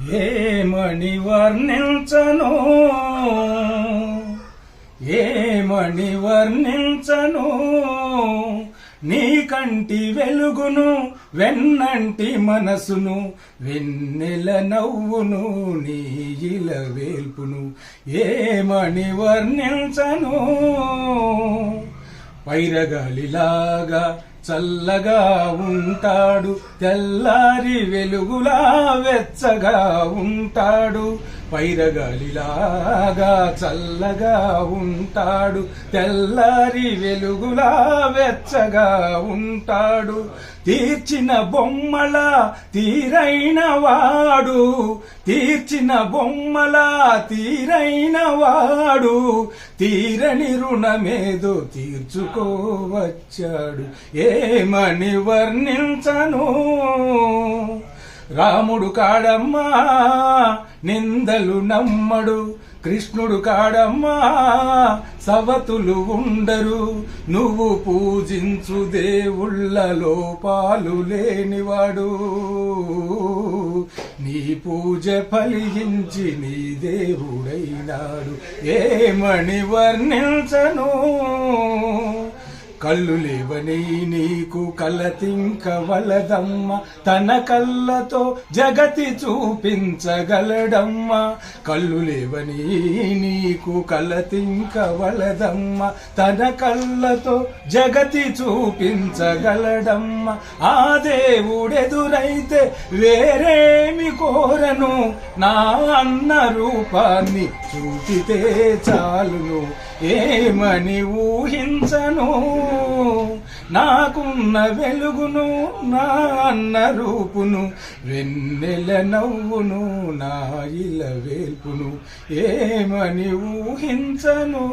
ఏమణి వర్ణించను ఏమణి వర్ణించను నీ కంటి వెలుగును వెన్నంటి మనసును వెన్నెల నవ్వును నీ ఇల వేల్పును ఏమని వర్ణించను పైరగాలిలాగా చల్లగా ఉంటాడు తెల్లారి వెలుగులా వెచ్చగా ఉంటాడు. పైరగాలిలాగా చల్లగా ఉంటాడు. తెల్లారి వెలుగులా వెచ్చగా ఉంటాడు. తీర్చిన బొమ్మల తీరైన వాడు. తీర్చిన బొమ్మల తీరైన వాడు. తీరని రుణమేదో తీర్చుకోవచ్చాడు. ఏమని వర్ణించను? రాముడు కాడమ్మా నిందలు నమ్మడు. కృష్ణుడు కాడమ్మా సవతులు ఉండరు. నువ్వు పూజించు దేవుళ్ళలో పాలు లేనివాడు. నీ పూజ ఫలించి నీ దేవుడైనాడు. ఏమణి వర్ణించను? కళ్ళు లేవని నీకు కలతింక వలదమ్మ. తన కళ్ళతో జగతి చూపించగలడమ్మ. కళ్ళు లేవని నీకు కలతింక వలదమ్మ. తన కళ్ళతో జగతి చూపించగలడమ్మ. ఆ దేవుడెదురైతే వేరేమి కోరను నా అన్న రూపాన్ని చూపితే చాలును. ఏమని ఊహించను? నాకున్న వెలుగును నా అన్న రూపును వెన్నెల నవ్వును నా ఇల వేల్పును. ఏమని ఊహించను?